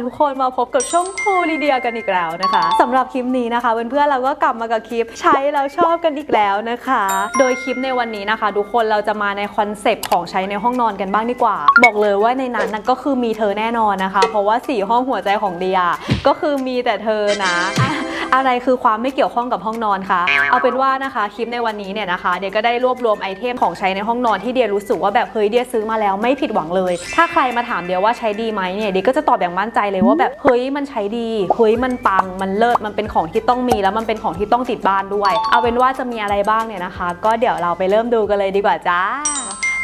ทุกคนมาพบกับช่องครูลีเดียกันอีกแล้วนะคะสำหรับคลิปนี้นะคะเพื่อนๆเราก็กลับมากับคลิปใช้แล้วชอบกันอีกแล้วนะคะ โดยคลิปในวันนี้นะคะ ทุกคนเราจะมาในคอนเซปต์ของใช้ในห้องนอนกันบ้างดีกว่า บอกเลยว่าในนั้นนะก็คือมีเธอแน่นอนนะคะ เพราะว่าสี่ห้องหัวใจของเดียก็คือมีแต่เธอนะ อะไรคือความไม่เกี่ยวข้องกับห้องนอนคะเอาเป็นว่านะคะคลิปในวันนี้เนี่ยนะคะเดียก็ได้รวบรวมไอเทมของใช้ในห้องนอนที่เดียรู้สึกว่าแบบเฮ้ยเดียซื้อมาแล้วไม่ผิดหวังเลย ถ้าใครมาถามเดียว่าใช้ดีไหมเนี่ยเดียก็จะตอบอย่างมั่นใจเลยว่าแบบเฮ้ยมันใช้ดีเฮ้ยมันปังมันเลิศมันเป็นของที่ต้องมีแล้วมันเป็นของที่ต้องติดบ้านด้วย เอาเป็นว่าจะมีอะไรบ้างเนี่ยนะคะ ก็เดี๋ยวเราไปเริ่มดูกันเลยดีกว่าจ้า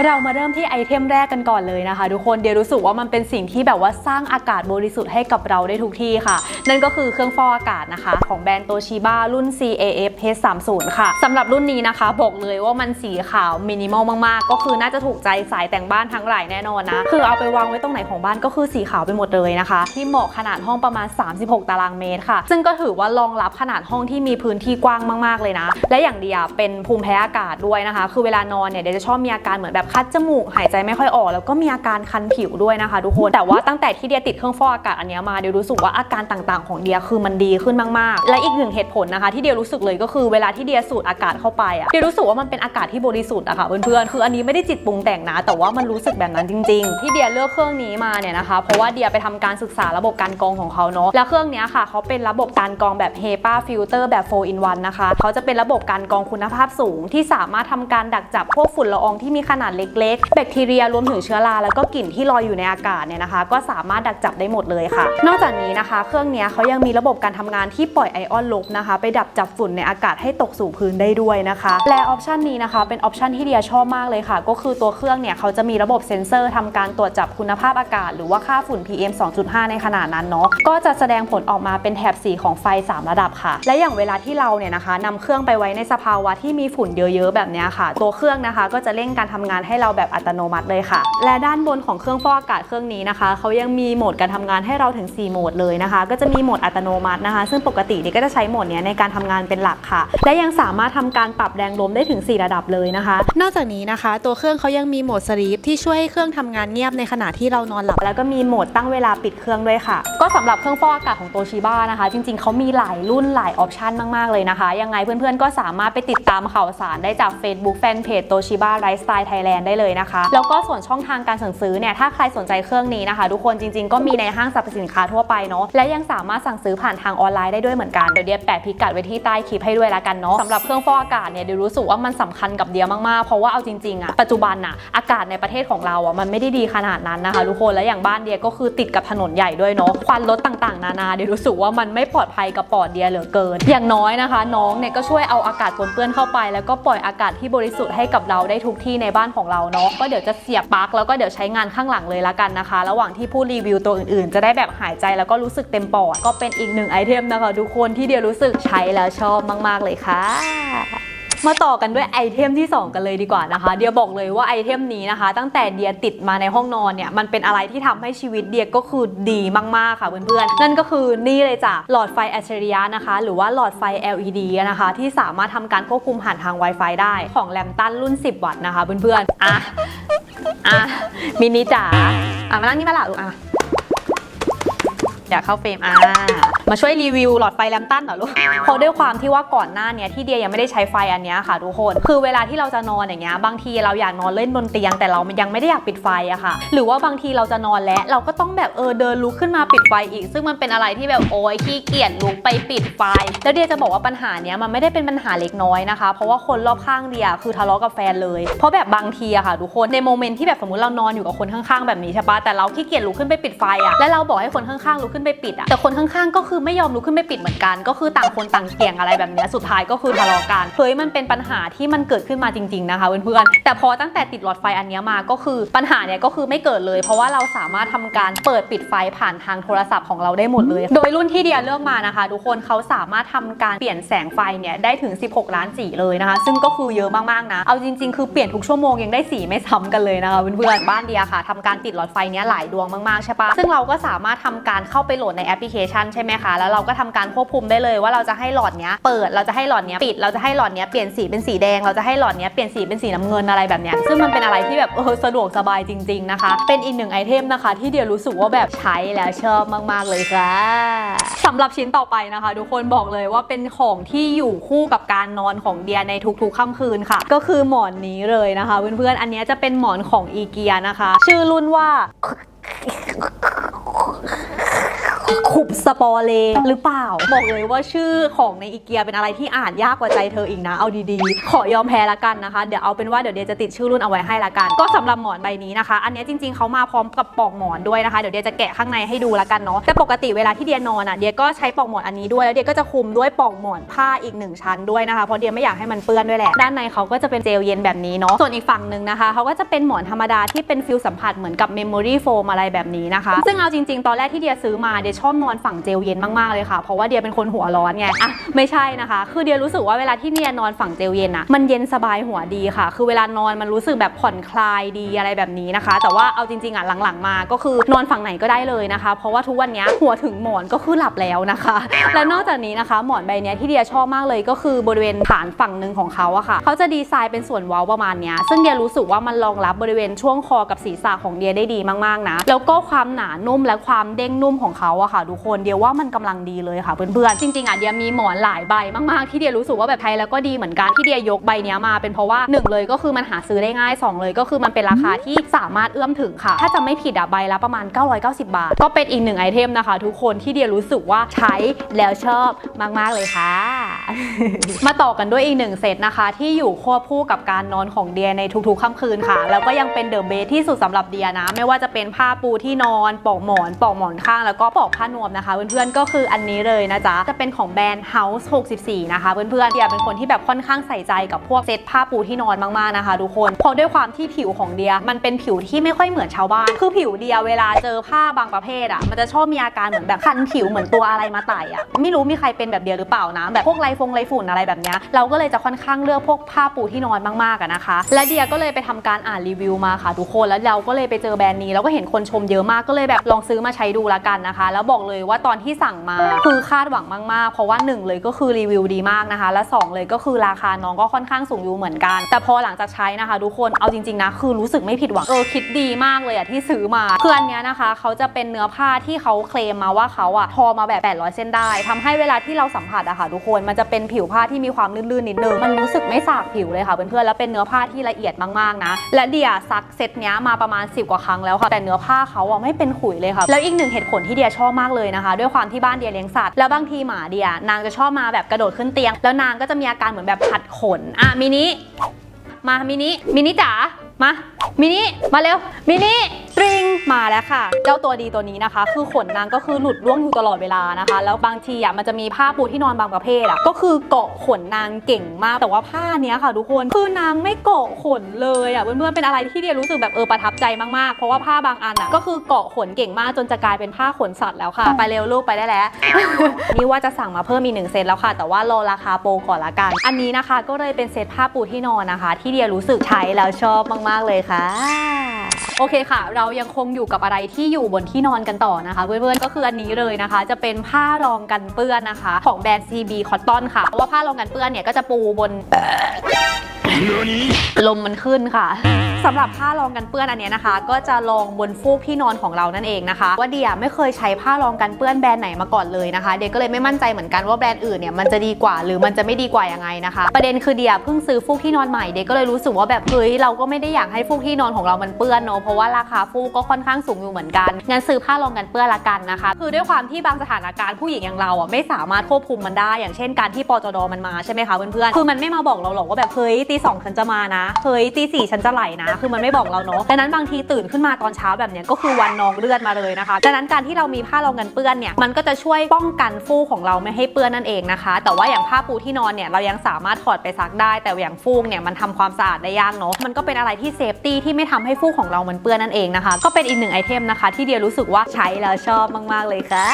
เรามาเริ่มที่ไอเทมแรกกันก่อนเลยนะคะ ทุกคนเดียรู้สึกว่ามันเป็นสิ่งที่แบบว่าสร้างอากาศบริสุทธิ์ให้กับเราได้ทุกที่ค่ะ นั่นก็คือเครื่องฟอกอากาศนะคะ ของแบรนด์โตชิบ a รุ่น CAF H30 ค่ะสำหรับรุ่นนี้นะคะ บอกเลยว่ามันสีขาวมินิมอลมากๆ ก็คือน่าจะถูกใจสายแต่งบ้านทั้งหลายแน่นอนนะ คือเอาไปวางไว้ตรงไหนของบ้านก็คือสีขาวไปหมดเลยนะคะ ที่เหมาะขนาดห้องประมาณ 36 ตารางเมตรค่ะ ซึ่งก็ถือว่ารองรับขนาดห้องที่มีพื้นที่กว้างมาก ๆเลยนะ และอย่างเดียเป็นภูมิแพ้อากาศด้วยนะคะ คือเวลานอนเนี่ยเดี๋ยวจะชอบมีอาการเหมือนแบบคัดจมูกหายใจไม่ค่อยออก แล้วก็มีอาการคันผิวด้วยนะคะทุกคนแต่ว่าตั้งแต่ที่เดียติดเครื่องฟอกอากาศอันนี้มาเดียรู้สึกว่าอาการต่างๆของเดียคือมันดีขึ้นมากๆ และอีกหนึ่งเหตุผลนะคะ ที่เดียรู้สึกเลยก็คือเวลาที่เดียสูดอากาศเข้าไปอะเดียรู้สึกว่ามันเป็นอากาศที่บริสุทธิ์อะค่ะเพื่อนๆคืออันนี้ไม่ได้จิตปรุงแต่งนะ แต่ว่ามันรู้สึกแบบนั้นจริง ๆ ที่เดียเลือกเครื่องนี้มาเนี่ยนะคะ เพราะว่าเดียไปทำการศึกษาระบบการกรองของเขาเนาะแล้วเครื่องนี้ค่ะเขาเป็นระบบการกรองแบบ HEPA filter แบบ 4 in 1นะคะเขาจะเป็นระบบการกรองคุณภาพสูงที่สามารถทำการดักจับพวกฝุ่นละอองที่มีขนาดเล็กๆ แบคทีเรียรวมถึงเชื้อรา แล้วก็กลิ่นที่ลอยอยู่ในอากาศเนี่ยนะคะ ก็สามารถดักจับได้หมดเลยค่ะ นอกจากนี้นะคะ เครื่องนี้เขายังมีระบบการทำงานที่ปล่อยไอออนลบนะคะ ไปดับจับฝุ่นในอากาศให้ตกสู่พื้นได้ด้วยนะคะ และออปชันนี้นะคะ เป็นออปชันที่เดียชอบมากเลยค่ะ ก็คือตัวเครื่องเนี่ยเขาจะมีระบบเซ็นเซอร์ทำการตรวจจับคุณภาพอากาศ หรือว่าค่าฝุ่น PM 2.5 ในขนาดนั้นเนาะก็จะแสดงผลออกมาเป็นแถบสีของไฟ 3 ระดับค่ะ และอย่างเวลาที่เราเนี่ยนะคะนำเครื่องไปไว้ในสภาวะที่มีฝุ่นเยอะๆแบบนี้ค่ะ ตัวเครื่องนะคะ ก็จะเร่งการทำงานให้เราแบบอัตโนมัติเลยค่ะ และด้านบนของเครื่องฟอกอากาศเครื่องนี้นะคะเขายังมีโหมดการทำงานให้เราถึง 4 โหมดเลยนะคะ ก็จะมีโหมดอัตโนมัตินะคะ ซึ่งปกตินี่ก็จะใช้โหมดนี้ในการทำงานเป็นหลักค่ะ และยังสามารถทำการปรับแรงลมได้ถึง 4 ระดับเลยนะคะ นอกจากนี้นะคะ ตัวเครื่องเขายังมีโหมดสลีปที่ช่วยให้เครื่องทำงานเงียบในขณะที่เรานอนหลับ แล้วก็มีโหมดตั้งเวลาปิดเครื่องด้วยค่ะ ก็สำหรับเครื่องฟอกอากาศของโตชิบ้านะคะ จริงๆเขามีหลายรุ่นหลายออปชันมากๆเลยนะคะ ยังไงเพื่อนๆก็สามารถไปติดตามข่าวสารได้จาก Facebook Fanpage โตชิบ้าไลฟ์สไตล์ไทยแลนด์ได้เลยนะคะ แล้วก็ส่วนช่องทางการสั่งซื้อเนี่ยถ้าใครสนใจเครื่องนี้นะคะ ทุกคนจริงๆ ก็มีในห้างสรรพสินค้าทั่วไปเนาะและยังสามารถสั่งซื้อผ่านทางออนไลน์ได้ด้วยเหมือนกันเดี๋ยวเดียแปะพิกัดไว้ที่ใต้คลิปให้ด้วยละกันเนาะสำหรับเครื่องฟอกอากาศเนี่ยเดี๋ยวรู้สึกว่ามันสำคัญกับเดียมากๆเพราะว่าเอาจริงๆอะปัจจุบันอะอากาศในประเทศของเราอะมันไม่ได้ดีขนาดนั้นนะคะ ทุกคนและอย่างบ้านเดียก็คือติดกับถนนใหญ่ด้วยเนาะควันรถต่างๆ นานาเดี๋ยวรู้สึกว่ามันไม่ปลอดภัยกับปอดเดียเหลือเกิน อย่างน้อยนะคะ น้องเนี่ยก็ช่วยเอาอากาศปนเปื้อนเข้าไป แล้วก็ปล่อยอากาศที่บริสุทธิ์ให้กับเราได้ทุกที่ในบ้านของเราเนาะก็เดี๋ยวจะเสียบปลั๊กแล้วก็เดี๋ยวใช้งานข้างหลังเลยละกันนะคะ ระหว่างที่ผู้รีวิวตัวอื่นๆ จะได้แบบหายใจแล้วก็รู้สึกเต็มปอด ก็เป็นอีกหนึ่งไอเทมนะคะทุกคนที่เดียรู้สึกใช้แล้วชอบมาก ๆ เลยค่ะ มาต่อกันด้วยไอเทมที่ 2 กันเลยดีกว่านะคะ เดียบอกเลยว่าไอเทมนี้นะคะ ตั้งแต่เดียติดมาในห้องนอนเนี่ยมันเป็นอะไรที่ทำให้ชีวิตเดียก็คือดีมากๆค่ะเพื่อนๆนั่นก็คือนี่เลยจ้ะหลอดไฟอัจฉริยะนะคะ หรือว่าหลอดไฟ LED นะคะ ที่สามารถทำการควบคุมผ่านทาง Wi-Fi ได้ของแลมตันรุ่น 10 วัตต์นะคะเพื่อนๆอะอะมินิจ๋าอะมานั่งนี่มาละลูกอะ อยากเข้าเฟรมอ่ามาช่วยรีวิวหลอดไฟแลมตันเหรอลูกเพราะด้วยความที่ว่าก่อนหน้าเนี้ยที่เดียยังไม่ได้ใช้ไฟอันเนี้ยค่ะทุกคนคือเวลาที่เราจะนอนอย่างเงี้ยบางทีเราอยากนอนเล่นบนเตียง แต่เรายังไม่ได้อยากปิดไฟอะค่ะ หรือว่าบางทีเราจะนอนแล้วเราก็ต้องแบบเออเดินลุกขึ้นมาปิดไฟอีก ซึ่งมันเป็นอะไรที่แบบโอ้ยขี้เกียจลุกไปปิดไฟ แล้วเดียจะบอกว่าปัญหาเนี้ยมันไม่ได้เป็นปัญหาเล็กน้อยนะคะ เพราะว่าคนรอบข้างเดียคือทะเลาะกับแฟนเลย เพราะแบบบางทีอะค่ะทุกคนในโมเมนต์ที่แบบสมมติเรานอนอยู่กับคนข้างๆแบบนี้ใช่ปะแต่เราขี้เกียจลุกขึ้นไปปิดไฟอะและเราบอกให้คนข้างๆลุกขึ้นไปปิดอะแต่คนข้างๆ ก็คือไม่ยอมลุกขึ้นไปปิดเหมือนกัน ก็คือต่างคนต่างเกี่ยงอะไรแบบนี้สุดท้ายก็คือทะเลาะกันเฮ้ยมันเป็นปัญหาที่มันเกิดขึ้นมาจริงๆนะคะเพื่อนๆแต่พอตั้งแต่ติดหลอดไฟอันนี้มาก็คือปัญหาเนี้ยก็คือไม่เกิดเลย เพราะว่าเราสามารถทำการเปิดปิดไฟผ่านทางโทรศัพท์ของเราได้หมดเลย โดยรุ่นที่เดียเลือกมานะคะ ทุกคนเขาสามารถทำการเปลี่ยนแสงไฟเนี่ยได้ถึง 16 ล้านสีเลยนะคะ ซึ่งก็คือเยอะมากๆนะเอาจริง ๆ คือเปลี่ยนทุกชั่วโมงยังได้สีไม่ซ้ำกันเลยนะคะเพื่อนๆบ้านเดียค่ะทำการติดหลอดไฟเนี้ยหลายดวงมากๆใช่ปะซึ่งเราก็สามารถทำการเข้าไปโหลดในแอปพลิเคชันใช่ไหมคะ แล้วเราก็ทำการควบคุมได้เลยว่าเราจะให้หลอดเนี้ยเปิด เราจะให้หลอดเนี้ยปิด เราจะให้หลอดเนี้ยเปลี่ยนสีเป็นสีแดง เราจะให้หลอดเนี้ยเปลี่ยนสีเป็นสีน้ำเงินอะไรแบบเนี้ย ซึ่งมันเป็นอะไรที่แบบเออสะดวกสบายจริง ๆนะคะ เป็นอีกหนึ่งไอเทมนะคะ ที่เดียรู้สึกว่าแบบใช้แล้วชอบมาก ๆ เลยค่ะสำหรับชิ้นต่อไปนะคะ ทุกคนบอกเลยว่าเป็นของที่อยู่คู่กับการนอนของเดียในทุกๆค่ำคืนค่ะ ก็คือหมอนนี้เลยนะคะเพื่อนๆอันนี้จะเป็นหมอนของอีเกียนะคะ ชื่อรุ่นว่า ขุบสปอเลหรือเปล่า บอกเลยว่าชื่อของในอีเกียเป็นอะไรที่อ่านยากกว่าใจเธออีกนะ เอาดีๆ ขอยอมแพ้ละกันนะคะ เดี๋ยวเอาเป็นว่าเดี๋ยวเดียจะติดชื่อรุ่นเอาไว้ให้ละกัน ก็สำหรับหมอนใบนี้นะคะ อันนี้จริงๆเขามาพร้อมกับปลอกหมอนด้วยนะคะ เดี๋ยวเดียจะแกะข้างในให้ดูละกันเนาะ แต่ปกติเวลาที่เดียนอนอะ เดียก็ใช้ปลอกหมอนอันนี้ด้วย แล้วเดียก็จะคลุมด้วยปลอกหมอนผ้าอีกหนึ่งชั้นด้วยนะคะ เพราะเดียไม่อยากให้มันเปื้อนด้วยแหละ ด้านในเขาก็จะเป็นเจลเย็นแบบนี้เนาะ ส่วนอีกฝั่งหนึ่งนะคะเขาก็จะเป็นหมอนธรรมดาที่เป็นฟิลสัมผัสเหมือนกับเมมโมรี่โฟมอะไรแบบนี้นะคะซึ่งเอาจริงๆตอนแรกที่เดียซื้อมาเดียชอบนอนฝั่งเจลเย็นมากๆเลยค่ะ เพราะว่าเดียเป็นคนหัวร้อนไงอะไม่ใช่นะคะ คือเดียรู้สึกว่าเวลาที่เดียนอนฝั่งเจลเย็นอะมันเย็นสบายหัวดีค่ะ คือเวลานอนมันรู้สึกแบบผ่อนคลายดีอะไรแบบนี้นะคะ แต่ว่าเอาจริงๆอะหลังๆ มาก็คือนอนฝั่งไหนก็ได้เลยนะคะ เพราะว่าทุกวันเนี้ยหัวถึงหมอนก็คือหลับแล้วนะคะ และนอกจากนี้นะคะ หมอนใบเนี้ยที่เดียชอบมากเลยก็คือบริเวณฐานฝั่งหนึ่งของเขาอะค่ะ เขาจะดีไซน์เป็นส่วนเว้าประมาณเนี้ยซึ่งเดียรู้สึกว่ามันรองรับบริเวณช่วงคอกับศีรษะของเดียได้ดีมากๆนะแล้วก็ความหนานุ่มและความเด้งนุ่มของเขาอะค่ะทุกคนเดียวว่ามันกำลังดีเลยค่ะเพื่อนๆจริงๆอะเดียมีหมอนหลายใบมากๆที่เดียรู้สึกว่าแบบไทยแล้วก็ดีเหมือนกันที่เดียยกใบนี้มาเป็นเพราะว่าหนึ่งเลยก็คือมันหาซื้อได้ง่ายสองเลยก็คือมันเป็นราคาที่สามารถเอื้อมถึงค่ะ ถ้าจะไม่ผิดอะใบละประมาณ 990 บาท ก็เป็นอีกหนึ่งไอเทมนะคะ ทุกคนที่เดียรู้สึกว่าใช้แล้วชอบมากๆเลยค่ะ มาต่อกันด้วยอีกหนึ่งเซตนะคะ ที่อยู่ควบคู่กับการนอนของเดียในทุกๆค่ำคืนค่ะ แล้วก็ยังเป็นเดอะเบสที่สุดสำหรับเดียนะ ไม่ว่าจะเป็นผ้าปูที่นอนปลอกหมอนปลอกหมอนข้างแล้วก็ปลอกผ้านวมนะคะ เพื่อนๆ ก็คืออันนี้เลยนะจ๊ะ จะเป็นของแบรนด์ House 64 นะคะ เพื่อนๆเดียเป็นคนที่แบบค่อนข้างใส่ใจกับพวกเซตผ้าปูที่นอนมากๆนะคะทุกคนเพราะด้วยความที่ผิวของเดียมันเป็นผิวที่ไม่ค่อยเหมือนชาวบ้าน คือผิวเดียเวลาเจอผ้าบางประเภทอะมันจะชอบมีอาการเหมือนแบบคันผิวเหมือนตัวอะไรมาไต่อะไม่รู้มีใครเป็นแบบเดียหรือเปล่านะแบบพวกไรฟงไรฝุ่นอะไรแบบเนี้ยเราก็เลยจะค่อนข้างเลือกพวกผ้าปูที่นอนมากๆอะนะคะ และเดียก็เลยไปทำการอ่านรีวิวมาค่ะทุกคนแล้วเราก็เลยไปเจอแบรนด์นี้แล้วก็เห็นคนชมเยอะมากก็เลยแบบลองซื้อมาใช้ดูละกันนะคะแล้วบอกเลยว่าตอนที่สั่งมาคือคาดหวังมากๆ เพราะว่าหนึ่งเลยก็คือรีวิวดีมากนะคะ และสองเลยก็คือราคาน้องก็ค่อนข้างสูงอยู่เหมือนกัน แต่พอหลังจากใช้นะคะ ทุกคนเอาจริงๆนะคือรู้สึกไม่ผิดหวังเออคิดดีมากเลยอะที่ซื้อมาคืออันเนี้ยนะคะเขาจะเป็นเนื้อผ้าที่เขาเคลมมาว่าเขาอะทอมาแบบ 800 เส้นได้ทำให้เวลาที่เราสัมผัสอะค่ะทุกคนมันจะเป็นผิวผ้าที่มีความลื่นๆนิดนึงมันรู้สึกไม่สากผิวเลยค่ะเพื่อนๆแล้วเป็นเนื้อผ้าที่ละเอียดมากๆนะ และเดียซักเซตเนี้ยมาประมาณ 10 กว่าครั้งแล้วค่ะแต่เนื้อผ้าเขาอะไม่เป็นขุยเลยค่ะแล้วอีกหนึ่งเหตุผลที่เดียชอบมากเลยนะคะ ด้วยความที่บ้านเดียเลี้ยงสัตว์แล้วบางทีหมาเดียนางจะชอบมาแบบกระโดดขึ้นเตียง แล้วนางก็จะมีอาการเหมือนแบบผัดขนอะมินิมามินิมินิจ๋ามามินิมาเร็วมินิ ตริงมาแล้วค่ะ เจ้าตัวดีตัวนี้นะคะ คือขนนางก็คือหลุดร่วงอยู่ตลอดเวลานะคะ แล้วบางทีอะมันจะมีผ้าปูที่นอนบางประเภทอะก็คือเกาะขนนางเก่งมาก แต่ว่าผ้าเนี้ยค่ะ ทุกคนคือนางไม่เกาะขนเลยอะเพื่อนๆเป็นอะไรที่เดียรู้สึกแบบเออประทับใจมากๆ เพราะว่าผ้าบางอันอะก็คือเกาะขนเก่งมากจนจะกลายเป็นผ้าขนสัตว์แล้วค่ะ ไปเร็วลูกไปได้แล้วนี่ว่าจะสั่งมาเพิ่มอีกหนึ่งเซตแล้วค่ะ แต่ว่ารอราคาโปรก่อนละกัน อันนี้นะคะ ก็เลยเป็นเซตผ้าปูที่นอนนะคะ ที่เดียรู้สึกใช้แล้วชอบมาก ๆเลยค่ะ โอเคค่ะ เรายังคงอยู่กับอะไรที่อยู่บนที่นอนกันต่อนะคะ เพื่อนๆก็คืออันนี้เลยนะคะ จะเป็นผ้ารองกันเปื้อนนะคะ ของแบรนด์ CB Cotton ค่ะเพราะว่าผ้ารองกันเปื้อนเนี่ยก็จะปูบน ลมมันขึ้นค่ะสำหรับผ้ารองกันเปื้อนอันนี้นะคะ ก็จะรองบนฟูกที่นอนของเรานั่นเองนะคะ ว่าเดียไม่เคยใช้ผ้ารองกันเปื้อนแบรนด์ไหนมาก่อนเลยนะคะ เดียก็เลยไม่มั่นใจเหมือนกันว่าแบรนด์อื่นเนี่ยมันจะดีกว่าหรือมันจะไม่ดีกว่ายังไงนะคะ ประเด็นคือเดียเพิ่งซื้อฟูกที่นอนใหม่เดียก็เลยรู้สึกว่าแบบเฮ้ยเราก็ไม่ได้อยากให้ฟูกที่นอนของเรามันเปื้อนเนอะเพราะว่าราคาฟูกก็ค่อนข้างสูงอยู่เหมือนกันงั้นซื้อผ้ารองกันเปื้อนละกันนะคะ คือด้วยความที่บางสถานการณ์ผู้หญิงอย่างเราอะไม่สามารถควบคุมมันได้ อย่างเช่นการที่ปจดมันมาใช่ไหมคะเพื่อนๆคือมันไม่มาบอกเราหรอกว่าแบบเฮ้ยตีสองฉันจะมานะ เฮ้ยตีสี่ฉันจะไหลนะ คือมันไม่บอกเราเนาะดังนั้นบางทีตื่นขึ้นมาตอนเช้าแบบเนี้ยก็คือวันนองเลือดมาเลยนะคะดังนั้นการที่เรามีผ้ารองกันเปื้อนเนี่ยมันก็จะช่วยป้องกันฟูกของเราไม่ให้เปื้อนนั่นเองนะคะ แต่ว่าอย่างผ้าปูที่นอนเนี่ยเรายังสามารถถอดไปซักได้ แต่อย่างฟูกเนี่ยมันทำความสะอาดได้ยากเนาะมันก็เป็นอะไรที่เซฟตี้ที่ไม่ทำให้ฟูกของเรามันเปื้อนนั่นเองนะคะ ก็เป็นอีกหนึ่งไอเทมนะคะ ที่เดียรู้สึกว่าใช้แล้วชอบมาก ๆ เลยค่ะ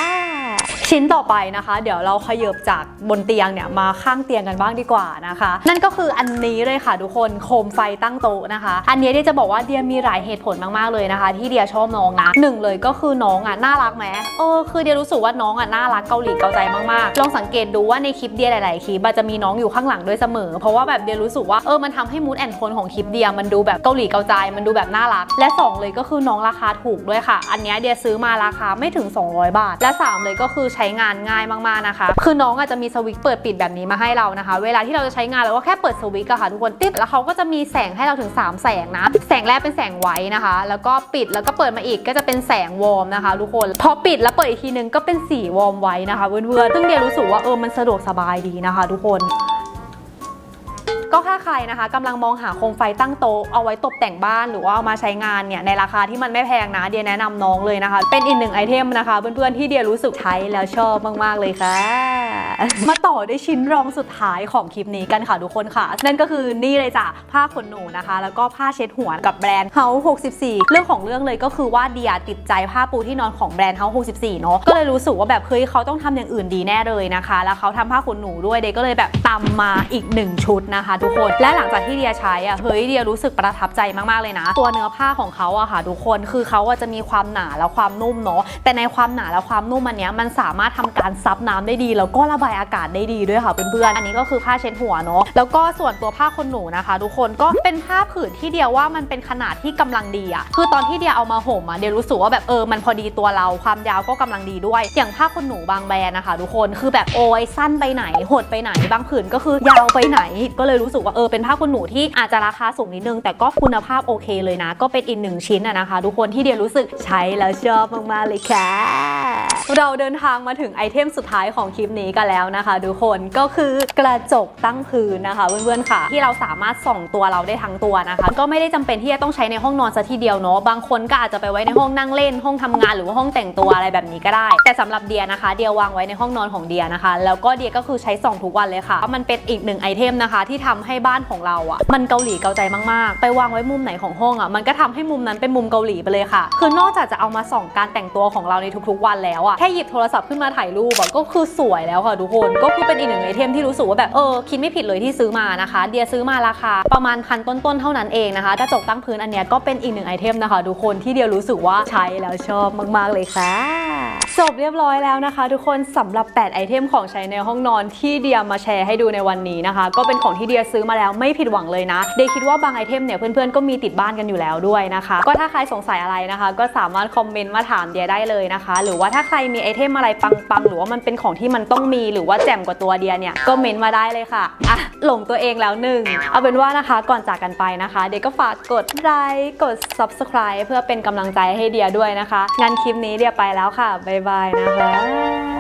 ชิ้นต่อไปนะคะ เดี๋ยวเราขยับจากบนเตียงเนี่ยมาข้างเตียงกันบ้างดีกว่านะคะ นั่นก็คืออันนี้เลยค่ะทุกคนโคมไฟตั้งโต๊ะนะคะ อันนี้เดียจะบอกว่าเดียมีหลายเหตุผลมากๆเลยนะคะ ที่เดียชอบน้องนะหนึ่งเลยก็คือน้องอะน่ารักไหมเออคือเดียรู้สึกว่าน้องอะน่ารักเกาหลีเกาใจมากๆลองสังเกตดูว่าในคลิปเดียหลายๆคลิปจะมีน้องอยู่ข้างหลังด้วยเสมอ เพราะว่าแบบเดียรู้สึกว่าเออมันทำให้มูดแอนโทนของคลิปเดียมันดูแบบเกาหลีเกาใจมันดูแบบน่ารัก และสองเลยก็คือน้องราคาถูกด้วยค่ะ อันนี้เดียซื้อมาราคาไม่ถึง 200 บาท และสามเลยก็คือใช้งานง่ายมากๆนะคะ คือน้องอาจจะมีสวิตช์เปิดปิดแบบนี้มาให้เรานะคะ เวลาที่เราจะใช้งานเราก็แค่เปิดสวิตช์ค่ะทุกคนติดแล้วเขาก็จะมีแสงให้เราถึง 3 แสงนะ แสงแรกเป็นแสงไว้นะคะ แล้วก็ปิดแล้วก็เปิดมาอีกก็จะเป็นแสงวอร์มนะคะทุกคนพอปิดแล้วเปิดอีกทีนึงก็เป็นสีวอร์มไว้นะคะเพื่อนๆซึ่งเดียรู้สึกว่าเออมันสะดวกสบายดีนะคะ ทุกคนก็ถ้าใครนะคะกำลังมองหาโคมไฟตั้งโต๊ะเอาไว้ตกแต่งบ้านหรือว่าเอามาใช้งานเนี่ยในราคาที่มันไม่แพงนะเดียแนะนำน้องเลยนะคะ เป็นอีกหนึ่งไอเทมนะคะ เพื่อนๆที่เดียรู้สึกใช้แล้วชอบมากๆเลยค่ะ มาต่อด้วยชิ้นรองสุดท้ายของคลิปนี้กันค่ะทุกคนค่ะ นั่นก็คือนี่เลยจ้ะผ้าขนหนูนะคะ แล้วก็ผ้าเช็ดหัวกับแบรนด์ House 64 เรื่องของเรื่องเลยก็คือว่าเดียติดใจผ้าปูที่นอนของแบรนด์ House 64 เนาะก็เลยรู้สึกว่าแบบเฮ้ยเขาต้องทำอย่างอื่นดีแน่เลยนะคะ แล้วเขาทำผ้าขนหนูด้วยเดยก็เลยแบบตำมาอีกหนึ่งชุดนะคะ ทุกคนและหลังจากที่เดียใช้อะเฮ้ยเดียรู้สึกประทับใจมากๆเลยนะ ตัวเนื้อผ้าของเขาอะค่ะทุกคนคือเขาจะมีความหนาและความนุ่มเนาะแต่ในความหนาและความนุ่มอันเนี้ยมันสามารถทำการซับน้ำได้ดีแล้วก็ระบายอากาศได้ดีด้วยค่ะเพื่อนๆ อันนี้ก็คือผ้าเช็ดหัวเนาะ แล้วก็ส่วนตัวผ้าขนหนูนะคะ ทุกคนก็เป็นผ้าผืนที่เดียวว่ามันเป็นขนาดที่กำลังดีอะคือตอนที่เดียเอามาห่มอะเดียรู้สึกว่าแบบเออมันพอดีตัวเราความยาวก็กำลังดีด้วย อย่างผ้าขนหนูบางแบรนด์นะคะ ทุกคนคือแบบโอ้ยสั้นไปไหนหดไปไหนบางผืนก็คือยาวไปไหน ก็เลยรู้สึกว่าเออเป็นผ้าขนหนูที่อาจจะราคาสูงนิดนึง แต่ก็คุณภาพโอเคเลยนะ ก็เป็นอีกหนึ่งชิ้นอะนะคะ ทุกคนที่เดียรู้สึกใช้แล้วชอบมากๆเลยค่ะ เราเดินทางมาถึงไอเทมสุดท้ายของคลิปนี้กันแล้วนะคะทุกคนก็คือกระจกตั้งพื้นนะคะเพื่อนๆค่ะ ที่เราสามารถส่องตัวเราได้ทั้งตัวนะคะ ก็ไม่ได้จำเป็นที่จะต้องใช้ในห้องนอนซะทีเดียวเนาะบางคนก็อาจจะไปไว้ในห้องนั่งเล่น ห้องทำงานหรือว่าห้องแต่งตัวอะไรแบบนี้ก็ได้ แต่สำหรับเดียนะคะ เดียวางไว้ในห้องนอนของเดียนะคะ แล้วก็เดียก็คือใช้ส่องทุกวันเลยค่ะมันเป็นอีกหนึ่งไอเทมนะคะ ที่ทำให้บ้านของเราอะมันเกาหลีเกาใจมากๆ ไปวางไว้มุมไหนของห้องอะมันก็ทำให้มุมนั้นเป็นมุมเกาหลีไปเลยค่ะ คือนอกจากจะเอามาส่องการแต่งตัวของเราในทุกๆวันแล้วอะแค่หยิบโทรศัพท์ขึ้นมาถ่ายรูปก็คือสวยแล้วค่ะทุกคนก็คือเป็นอีกหนึ่งไอเทมที่รู้สึกว่าแบบเออคิดไม่ผิดเลยที่ซื้อมานะคะเดียซื้อมาราคาประมาณพันต้นๆเท่านั้นเองนะคะกระจกตั้งพื้นอันเนี้ยก็เป็นอีกหนึ่งไอเทมนะคะทุกคนที่เดียรู้สึกว่าใช้แล้วชอบมากๆเลยค่ะ จบเรียบร้อยแล้วนะคะ ทุกคนสำหรับ 8 ไอเทมของใช้ในห้องนอนที่เดียมาแชร์ให้ดูในวันนี้นะคะ ก็เป็นของที่เดียซื้อมาแล้วไม่ผิดหวังเลยนะเดียคิดว่าบางไอเทมเนี่ยเพื่อนๆก็มีติดบ้านกันอยู่แล้วด้วยนะคะ ก็ถ้าใครสงสัยอะไรนะคะ ก็สามารถคอมเมนต์มาถามเดียได้เลยนะคะ หรือว่าถ้าใครมีไอเทมอะไรปังๆหรือว่ามันเป็นของที่มันต้องมีหรือว่าแจ่มกว่าตัวเดียเนี่ยก็เมนมาได้เลยค่ะอะหลงตัวเองแล้วหนึ่งเอาเป็นว่านะคะก่อนจากกันไปนะคะ เดียก็ฝากกดไลค์กด subscribe เพื่อเป็นกำลังใจให้เดียด้วยนะคะงั้นคลิปนี้เดียไปแล้วค่ะบ๊ายบายนะคะ